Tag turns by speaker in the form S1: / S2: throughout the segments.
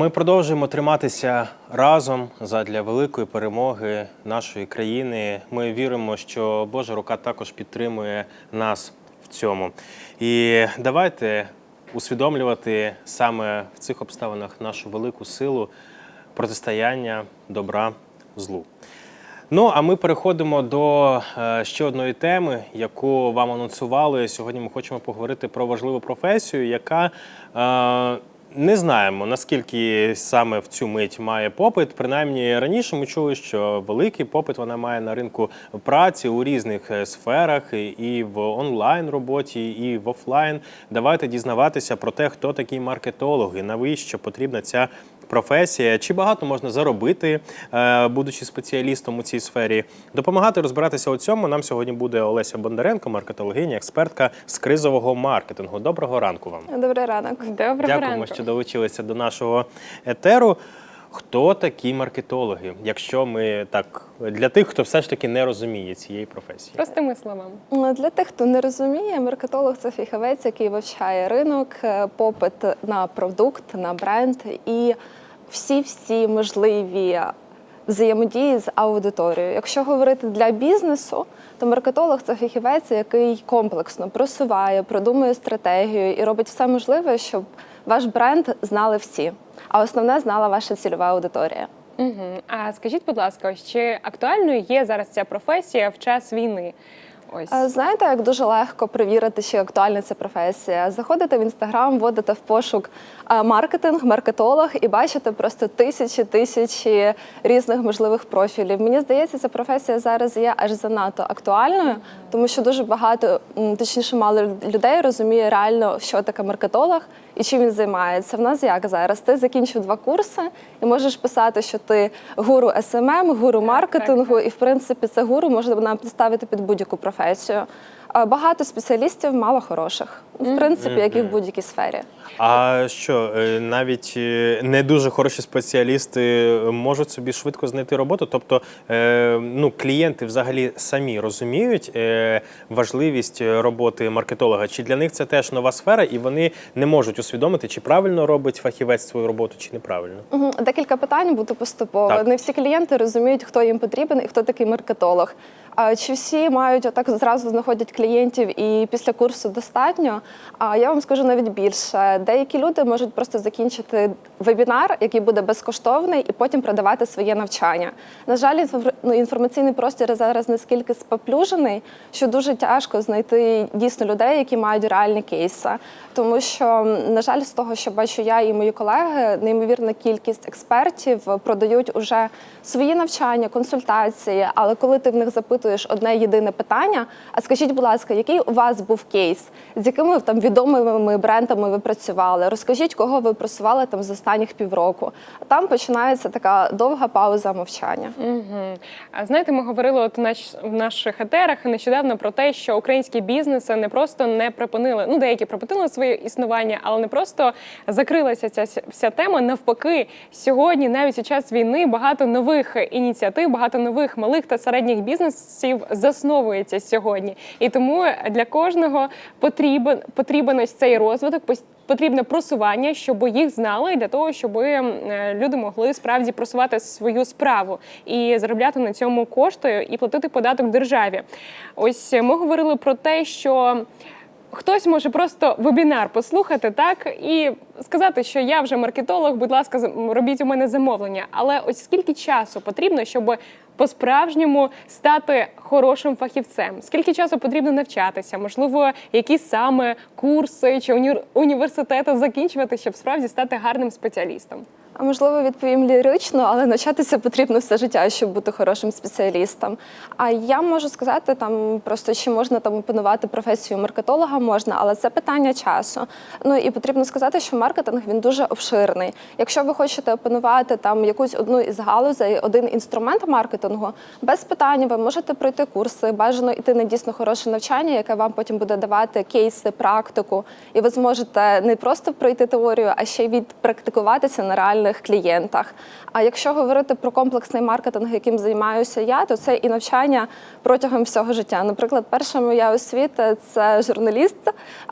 S1: Ми продовжуємо триматися разом задля великої перемоги нашої країни. Ми віримо, що Божа рука також підтримує нас в цьому. І давайте усвідомлювати саме в цих обставинах нашу велику силу протистояння добра злу. Ну, а ми переходимо до е, ще одної теми, яку вам анонсували. Сьогодні ми хочемо поговорити про важливу професію, яка е, не знаємо наскільки саме в цю мить має попит. Принаймні раніше ми чули, що великий попит вона має на ринку праці у різних е, сферах, і- в онлайн роботі, і в офлайн. Давайте дізнаватися про те, хто такі маркетологи, навіщо потрібна ця професія, чи багато можна заробити, е, будучи спеціалістом у цій сфері. Допомагати розбиратися у цьому нам сьогодні буде Олеся Бондаренко, маркетологиня, експертка з кризового маркетингу. Доброго ранку вам.
S2: Добрий ранок.
S3: Доброго
S1: Дякуємо,
S3: ранку.
S1: що долучилися до нашого етеру. Хто такі маркетологи? Якщо ми так для тих, хто все ж таки не розуміє цієї професії.
S3: Простими словами.
S2: Ну, Для тих, хто не розуміє, маркетолог це фахівець, який вивчає ринок, е, попит на продукт, на бренд і всі-всі можливі взаємодії з аудиторією. Якщо говорити для бізнесу, то маркетолог це фахівець, який комплексно просуває, продумує стратегію і робить все можливе, щоб ваш бренд знали всі. А основне знала ваша цільова аудиторія.
S3: Угу. А скажіть, будь ласка, чи актуальною є зараз ця професія в час війни? Ось
S2: Е, Знаєте, як дуже легко перевірити, чи актуальна ця професія. Заходите в інстаграм, вводите в пошук е, маркетинг, маркетолог і бачите просто тисячі тисячі різних можливих профілів. Мені здається, ця професія зараз є аж занадто актуальною, тому що дуже багато, точніше, мало людей розуміє реально, що таке маркетолог і чим він займається. В нас як зараз? Ти закінчив два курси і можеш писати, що ти гуру СММ, гуру маркетингу, і в принципі це гуру можна нам підставити під будь-яку професію. Багато спеціалістів, мало хороших, в принципі, як і в будь-якій сфері.
S1: А що е, навіть е, не дуже хороші спеціалісти можуть собі швидко знайти роботу? Тобто, е, ну клієнти взагалі самі розуміють важливість роботи маркетолога? Чи для них це теж нова сфера, і вони не можуть усвідомити, чи правильно робить фахівець свою роботу, чи неправильно?
S2: Декілька питань буду поступово.
S1: Так.
S2: Не всі клієнти розуміють, хто їм потрібен і хто такий маркетолог. Чи всі мають отак зразу знаходять клієнтів і після курсу достатньо? А я вам скажу навіть більше. Деякі люди можуть просто закінчити вебінар, який буде безкоштовний, і потім продавати своє навчання. На жаль, ну, інформаційний простір зараз наскільки споплюжений, що дуже тяжко знайти дійсно людей, які мають реальні кейси. Тому що, на жаль, з того, що бачу я і мої колеги, неймовірна кількість експертів продають уже свої навчання, консультації. Але коли ти в них запитуєш одне єдине питання: а скажіть, будь ласка, який у вас був кейс, з якими там відомими брендами ви працювали? Розкажіть, кого ви просували там з останніх півроку. А там починається така довга пауза мовчання.
S3: Угу. А знаєте, ми говорили от наш, в наших етерах нещодавно про те, що українські бізнеси не просто не припинили, ну деякі припинили своє існування, але не просто закрилася ця вся тема. Навпаки, сьогодні, навіть у час війни, багато нових ініціатив, багато нових малих та середніх бізнесів засновується сьогодні. І тому для кожного потрібен потрібен ось цей розвиток. Потрібне просування, щоб їх знали, для того, щоб е, люди могли справді просувати свою справу і заробляти на цьому кошти і платити податок державі. Ось ми говорили про те, що. Хтось може просто вебінар послухати, так і сказати, що я вже маркетолог, будь ласка, робіть у мене замовлення. Але ось скільки часу потрібно, щоб по-справжньому стати хорошим фахівцем? Скільки часу потрібно навчатися? Можливо, які саме курси чи уні- університети закінчувати, щоб справді стати гарним спеціалістом?
S2: А можливо, відповім лірично, але навчатися потрібно все життя, щоб бути хорошим спеціалістом. А я можу сказати, там просто чи можна там опанувати професію маркетолога, можна, але це питання часу. Ну і потрібно сказати, що маркетинг він дуже обширний. Якщо ви хочете опанувати там якусь одну із галузей, один інструмент маркетингу, без питань ви можете пройти курси, бажано йти на дійсно хороше навчання, яке вам потім буде давати кейси, практику, і ви зможете не просто пройти теорію, а ще й відпрактикуватися на реальних потенційних клієнтах. А якщо говорити про комплексний маркетинг, яким займаюся я, то це і навчання протягом всього життя. Наприклад, перша моя освіта це журналіст.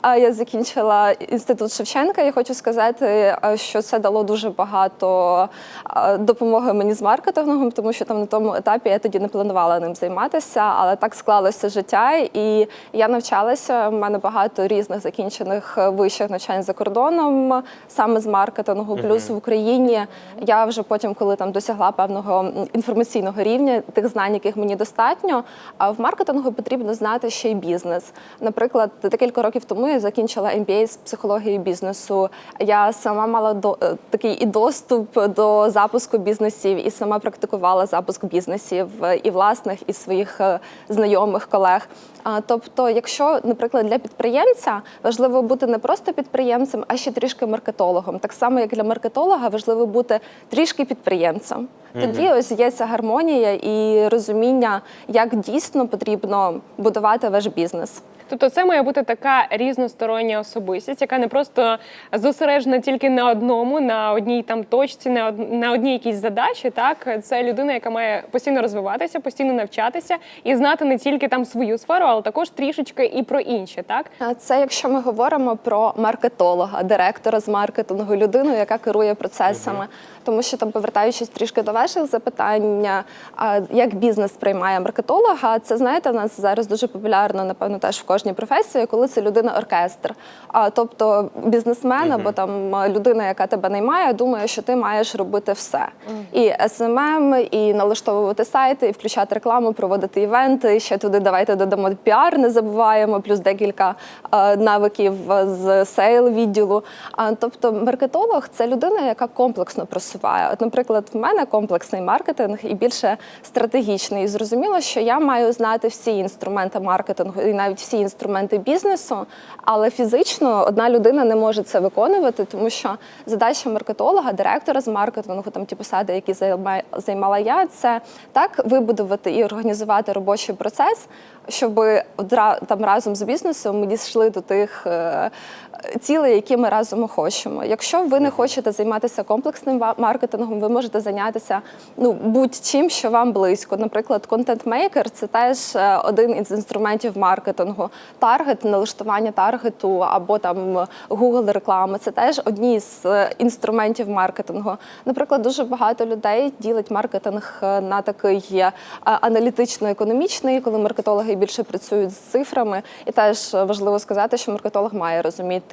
S2: Я закінчила інститут Шевченка. Я хочу сказати, що це дало дуже багато допомоги мені з маркетингом, тому що там на тому етапі я тоді не планувала ним займатися, але так склалося життя, і я навчалася. У мене багато різних закінчених е, вищих навчань за кордоном, саме з маркетингу. Плюс в Україні я вже потім, коли там досягла певного інформаційного рівня, тих знань, яких мені достатньо. А в маркетингу потрібно знати ще й бізнес. Наприклад, декілька років тому я закінчила MBA з психології бізнесу. Я сама мала до е, такий і доступ до запуску бізнесів, і сама практикувала запуск бізнесів е, і власних, і своїх е, знайомих колег. Тобто, якщо, наприклад, для підприємця важливо бути не просто підприємцем, а ще трішки маркетологом. Так само, як для маркетолога, важливо бути трішки підприємцем. Тоді ось є ця гармонія і розуміння, як дійсно потрібно будувати ваш бізнес.
S3: Тобто це має бути така різностороння особистість, яка не просто зосереджена тільки на одному, на одній там точці, на од- на одній якійсь задачі. Так, це людина, яка має постійно розвиватися, постійно навчатися і знати не тільки там свою сферу, але також трішечки і про інші. Так
S2: Це якщо ми говоримо про маркетолога, директора з маркетингу, людину, яка керує процесами. Тому що там, повертаючись трішки до ваших запитань, а, як бізнес приймає маркетолога, це знаєте, в нас зараз дуже популярно, напевно, теж в кожній професії, коли це людина-оркестр. А тобто бізнесмен або там людина, яка тебе наймає, думає, що ти маєш робити все. І SMM, і налаштовувати сайти, і включати рекламу, проводити івенти. Ще туди давайте додамо піар, не забуваємо, плюс декілька навиків з сейл відділу. А, тобто, маркетолог це людина, яка комплексно просуває. От, наприклад, в мене комплексний маркетинг і більше стратегічний. І зрозуміло, що я маю знати всі інструменти маркетингу і навіть всі інструменти бізнесу, але фізично одна людина не може це виконувати, тому що задача маркетолога, директора з маркетингу, там ті посади, які займала я, це так вибудувати і організувати робочий процес, щоб там разом з бізнесом ми дійшли до тих е, цілей, які ми разом хочемо. Якщо ви не хочете займатися комплексним маркетингом, ви можете зайнятися ну будь-чим, що вам близько. Наприклад, контент-мейкер це теж е, один із інструментів маркетингу. Таргет, налаштування таргету або там Google реклами це теж одні з е, інструментів маркетингу. Наприклад, дуже багато людей ділять маркетинг е, на такий аналітично-економічний, коли маркетологи більше працюють з цифрами. І теж важливо сказати, що маркетолог має розуміти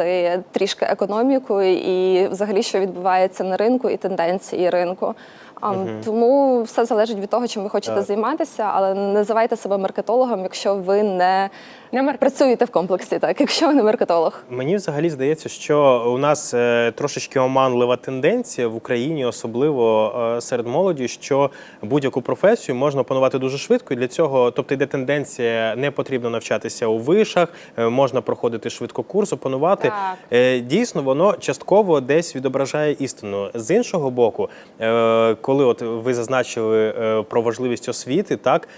S2: трішки економіку і взагалі, що відбувається на ринку, і тенденції ринку. А, Тому все залежить від того, чим ви хочете
S1: Так.
S2: займатися, але не називайте себе маркетологом, якщо ви не
S3: не маркетинг.
S2: працюєте в комплексі, так якщо ви не маркетолог.
S1: Мені взагалі здається, що у нас е, трошечки оманлива тенденція в Україні, особливо е, серед молоді, що будь-яку професію можна опанувати дуже швидко. І для цього, тобто, йде тенденція, не потрібно навчатися у вишах, е, можна проходити швидко курс, опанувати.
S3: Так.
S1: Е, Дійсно, воно частково десь відображає істину. З іншого боку, е, коли от ви зазначили е, про важливість освіти, так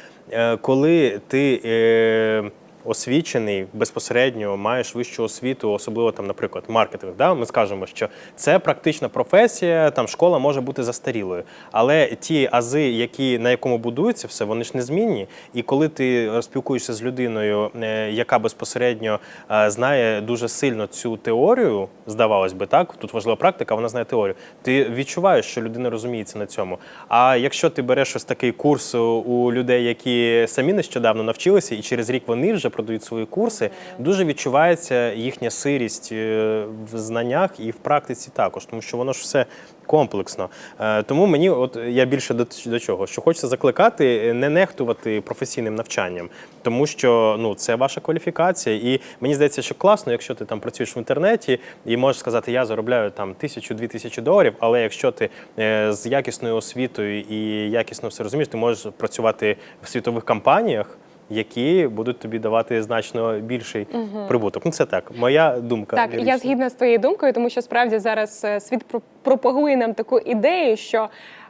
S1: коли ти. Освічений безпосередньо маєш вищу освіту, особливо там, наприклад, маркетинг. Да? Ми скажемо, що це практична професія, там школа може бути застарілою. Але ті ази, які на якому будується все, вони ж незмінні. І коли ти спілкуєшся з людиною, е, яка безпосередньо е, знає дуже сильно цю теорію, здавалось би, так тут важлива практика, вона знає теорію. Ти відчуваєш, що людина розуміється на цьому. А якщо ти береш ось такий курс у людей, які самі нещодавно навчилися, і через рік вони вже продають свої курси, дуже відчувається їхня сирість е, в знаннях і в практиці також, тому що воно ж все комплексно. Е, Тому мені, от я більше до, до чого, що хочеться закликати не нехтувати професійним навчанням, тому що ну це ваша кваліфікація, і мені здається, що класно, якщо ти там працюєш в інтернеті і можеш сказати, я заробляю там тисячу-дві тисячі доларів, але якщо ти е, з якісною освітою і якісно все розумієш, ти можеш працювати в світових компаніях. Які будуть тобі давати значно більший прибуток. Ну це так, моя думка.
S3: Так, я згідна з твоєю думкою, тому що справді зараз е, світ про- пропагує нам таку ідею, що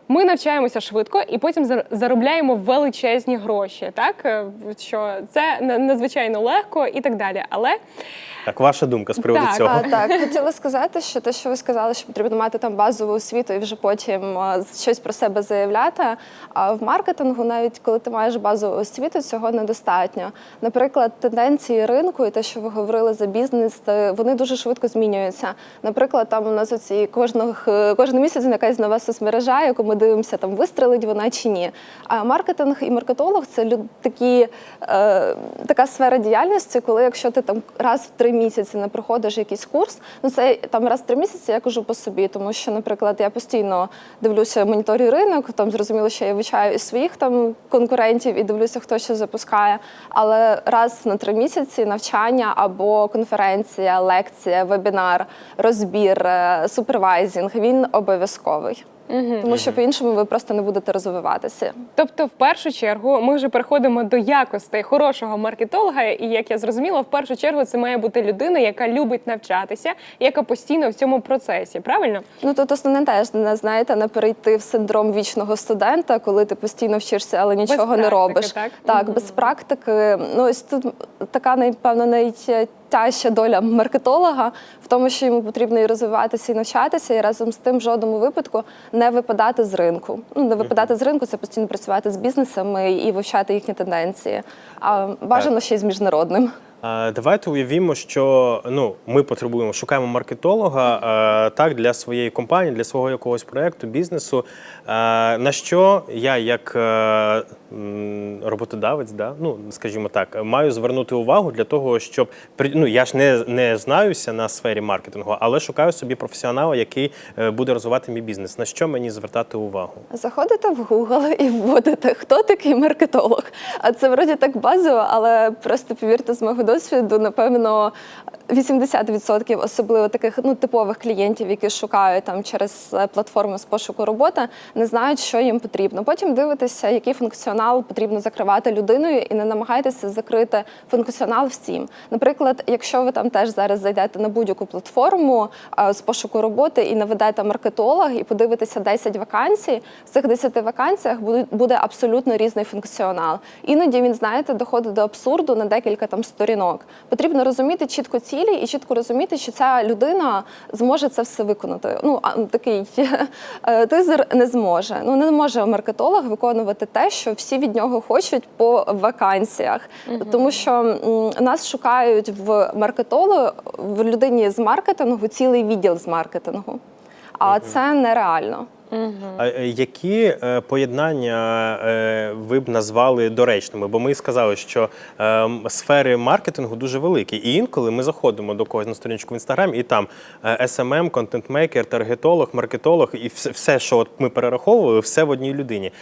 S3: ми навчаємося швидко і потім зар- заробляємо величезні гроші. Так Е, що це на- надзвичайно легко і так далі. Але
S1: Так, ваша думка з приводу
S3: Так,
S1: цього.
S2: А, так, хотіла сказати, що те, що ви сказали, що потрібно мати там базову освіту і вже потім а, щось про себе заявляти. А в маркетингу, навіть коли ти маєш базову освіту, цього недостатньо. Наприклад, тенденції ринку і те, що ви говорили за бізнес, е, вони дуже швидко змінюються. Наприклад, там у нас оці кожного кожен місяць якась нова соцмережа, яку ми дивимося, там вистрелить вона чи ні. А маркетинг і маркетолог це люд, такі, е, така сфера діяльності, коли якщо ти там раз в три місяці не проходиш якийсь курс, ну це там раз в три місяці я кажу по собі, тому що, наприклад, я постійно дивлюся, моніторю ринок, там зрозуміло, що я вивчаю і своїх там конкурентів і дивлюся, хто що запускає. Але раз на три місяці навчання або конференція, лекція, вебінар, розбір, е, супервайзінг він обов'язковий. Тому що по-іншому ви просто не будете розвиватися.
S3: Тобто, в першу чергу, ми вже переходимо до якостей хорошого маркетолога, і як я зрозуміла, в першу чергу це має бути людина, яка любить навчатися, яка постійно в цьому процесі. Правильно?
S2: Ну тут основне теж не знаєте, не перейти в синдром вічного студента, коли ти постійно вчишся, але нічого не
S3: практики,
S2: робиш.
S3: так?
S2: так без практики. Ну ось тут така напевно найтяжча доля маркетолога в тому, що йому потрібно і розвиватися, і навчатися, і разом з тим в жодному випадку не випадати з ринку. Ну не випадати з ринку це постійно працювати з бізнесами і вивчати їхні тенденції. А бажано ще й з міжнародним.
S1: Давайте уявімо, що ну ми потребуємо, шукаємо маркетолога так для своєї компанії, для свого якогось проекту, бізнесу. На що я, як е, роботодавець, да, ну скажімо так, маю звернути увагу для того, щоб ну я ж не, не знаюся на сфері маркетингу, але шукаю собі професіонала, який е, буде розвивати мій бізнес. На що мені звертати увагу?
S2: Заходите в Google і вводите, хто такий маркетолог. А це вроді так базово, але просто повірте з мого досвіду, напевно, 80% особливо таких ну типових клієнтів, які шукають там через е, платформу з пошуку роботи, не знають, що їм потрібно. Потім дивитеся, який функціонал потрібно закривати людиною, і не намагайтеся закрити функціонал всім. Наприклад, якщо ви там теж зараз зайдете на будь-яку платформу е, з пошуку роботи і наведете маркетолог, і подивитеся 10 вакансій, в цих 10 вакансіях буде, абсолютно різний функціонал. Іноді він, знаєте, доходить до абсурду на декілька там сторінок. Потрібно розуміти чітко цілі і чітко розуміти, що ця людина зможе це все виконати. Ну такий е, тизер не зможе. Ну не може маркетолог виконувати те, що всі від нього хочуть по вакансіях, тому що нас шукають в маркетолу в людині з маркетингу цілий відділ з маркетингу. А це нереально.
S1: Е, які е, поєднання е, ви б назвали доречними? Бо ми сказали, що е, сфери маркетингу дуже великі. І інколи ми заходимо до когось на сторіночку в інстаграм, і там SMM, контент-мейкер, таргетолог, маркетолог, і все, все, що от ми перераховували, все в одній людині.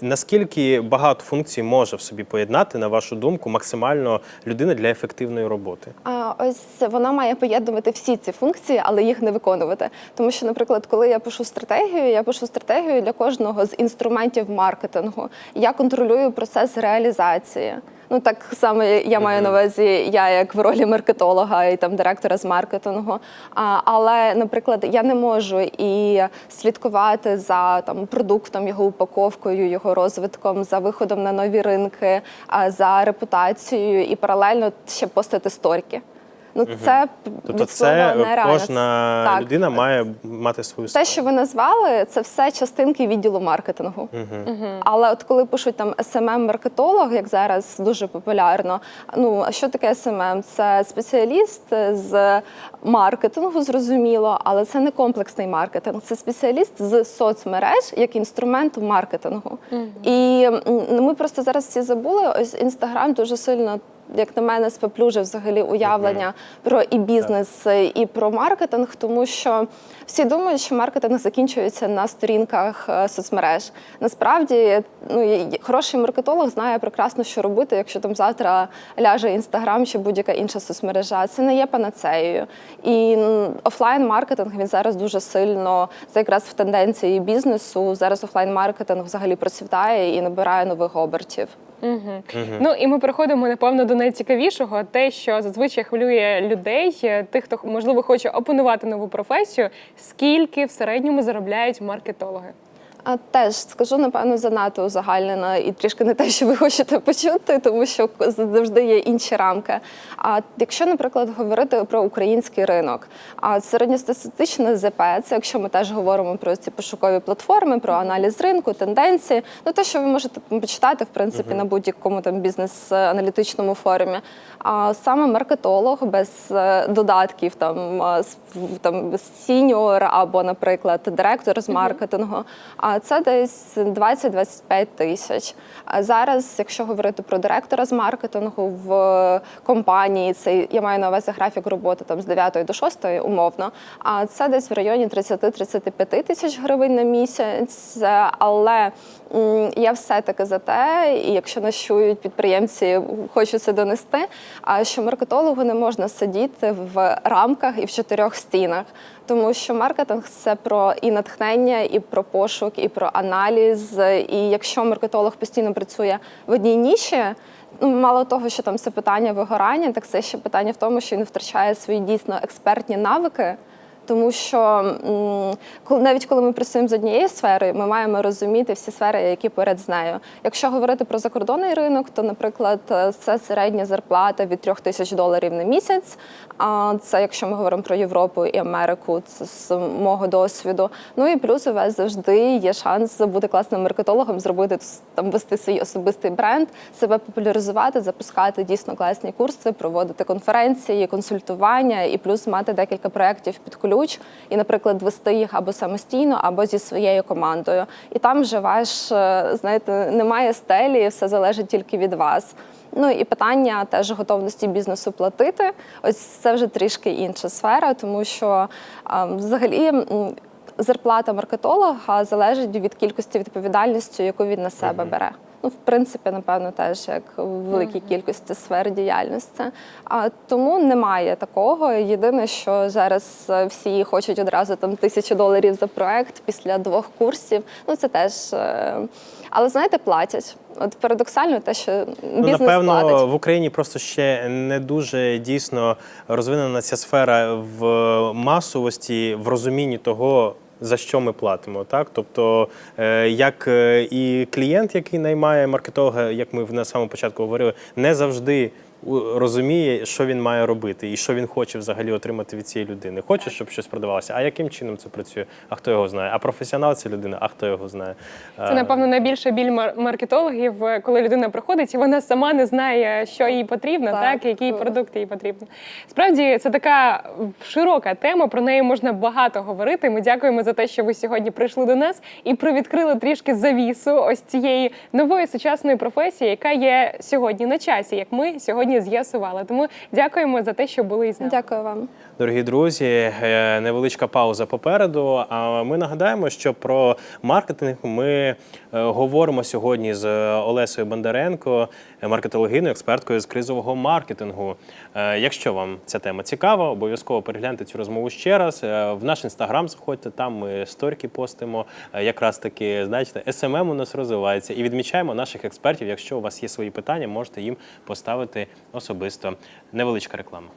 S1: Наскільки багато функцій може в собі поєднати, на вашу думку, максимально людина для ефективної роботи?
S2: А ось вона має поєднувати всі ці функції, але їх не виконувати. Тому що, наприклад, коли я пишу стратегію, я пишу стратегію для кожного з інструментів маркетингу. Я контролюю процес реалізації. Ну так само я маю на увазі, я як в ролі маркетолога і там директора з маркетингу. А, але, наприклад, я не можу і слідкувати за там продуктом, його упаковкою, його розвитком, за виходом на нові ринки, за репутацією і паралельно ще постити сторіки. Ну це
S1: Тобто,
S2: від слова
S1: це
S2: нереально.
S1: кожна
S2: Так.
S1: людина має мати свою
S2: Те, що ви назвали, це все частинки відділу маркетингу. Але от коли пишуть там smm маркетолог як зараз дуже популярно. Ну а що таке SMM? Це спеціаліст з маркетингу, зрозуміло, але це не комплексний маркетинг. Це спеціаліст з соцмереж як інструмент маркетингу. І м, ми просто зараз всі забули. Ось інстаграм дуже сильно. Як на мене, споплюжив взагалі уявлення про і бізнес, і про маркетинг, тому що всі думають, що маркетинг закінчується на сторінках е, соцмереж. Насправді, ну хороший маркетолог знає прекрасно, що робити, якщо там завтра ляже інстаграм чи будь-яка інша соцмережа. Це не є панацеєю. І офлайн маркетинг він зараз дуже сильно це якраз в тенденції бізнесу. Зараз офлайн маркетинг взагалі процвітає і набирає нових обертів.
S3: Угу. Ну і ми переходимо напевно до найцікавішого, те, що зазвичай хвилює людей, е, тих, хто можливо хоче опанувати нову професію. Скільки в середньому заробляють маркетологи?
S2: А теж скажу, напевно, занадто узагальнено і трішки не те, що ви хочете почути, тому що завжди є інші рамки. А якщо, наприклад, говорити про український ринок, а середньостатистичне ЗП, це якщо ми теж говоримо про ці пошукові платформи, про аналіз ринку, тенденції, ну те, що ви можете почитати в принципі на будь-якому там бізнес-аналітичному форумі. А саме маркетолог без е, додатків, там в- там сіньор або, наприклад, директор з маркетингу. Це десь 20-25 тисяч. Зараз, якщо говорити про директора з маркетингу в компанії, це я маю на увазі графік роботи там з 9 до 6 умовно. А це десь в районі 30-35 тисяч гривень на місяць. Але я все-таки за те, і якщо нас чують підприємці, хочу це донести. А що маркетологу не можна сидіти в рамках і в чотирьох стінах, тому що маркетинг це про і натхнення, і про пошук, і про аналіз. І якщо маркетолог постійно працює в одній ніші. Ну, мало того, що там це питання вигорання, так це ще питання в тому, що він втрачає свої дійсно експертні навики. Тому що навіть коли ми працюємо з однією сферою, ми маємо розуміти всі сфери, які поряд з нею. Якщо говорити про закордонний ринок, то, наприклад, е, це середня зарплата від 3 тисяч доларів на місяць. А це якщо ми говоримо про Європу і Америку, це з мого досвіду. Ну і плюс у вас завжди є шанс бути класним маркетологом, зробити там вести свій особистий бренд, себе популяризувати, запускати дійсно класні курси, проводити конференції, консультування і плюс мати декілька проєктів під ключ, і, наприклад, вести їх або самостійно, або зі своєю командою. І там вже ваш, е, знаєте, немає стелі, все залежить тільки від вас. Ну і питання теж готовності бізнесу платити. Ось це вже трішки інша сфера, тому що а, взагалі. Зарплата маркетолога залежить від кількості відповідальності, яку він на себе бере. Ну, в принципі, напевно, теж як в великій кількості сфер діяльності. А тому немає такого. Єдине, що зараз е, всі хочуть одразу там тисячу доларів за проект після двох курсів. Ну це теж. е, Але знаєте, платять. От парадоксально, те, що
S1: Ну, напевно,
S2: платить.
S1: в Україні просто ще не дуже дійсно розвинена ця сфера в масовості, в розумінні того. За що ми платимо, так? Тобто, е, як е, і клієнт, який наймає маркетолога, як ми на самому початку говорили, не завжди розуміє, що він має робити і що він хоче взагалі отримати від цієї людини. Хоче, щоб щось продавалося. А яким чином це працює? А хто його знає? А професіонал це людина, а хто його знає?
S3: Це, напевно, найбільша біль мар- маркетологів, е, коли людина приходить і вона сама не знає, що їй потрібно, так,
S2: Так.
S3: який продукт їй потрібен. Справді, це така широка тема, про неї можна багато говорити. Ми дякуємо за те, що ви сьогодні прийшли до нас і привідкрили трішки завісу ось цієї нової сучасної професії, яка є сьогодні на часі, як ми сьогодні з'ясували. Тому дякуємо за те, що були із нами.
S2: Дякую вам.
S1: Дорогі друзі, е, невеличка пауза попереду. А ми нагадаємо, що про маркетинг ми е, говоримо сьогодні з Олесою Бондаренко, маркетологиною, експерткою з кризового маркетингу. Е, Якщо вам ця тема цікава, обов'язково перегляньте цю розмову ще раз. В наш інстаграм заходьте, там ми сторіки постимо. Якраз таки, знаєте, СММ у нас розвивається і відмічаємо наших експертів. Якщо у вас є свої питання, можете їм поставити особисто. Невеличка реклама.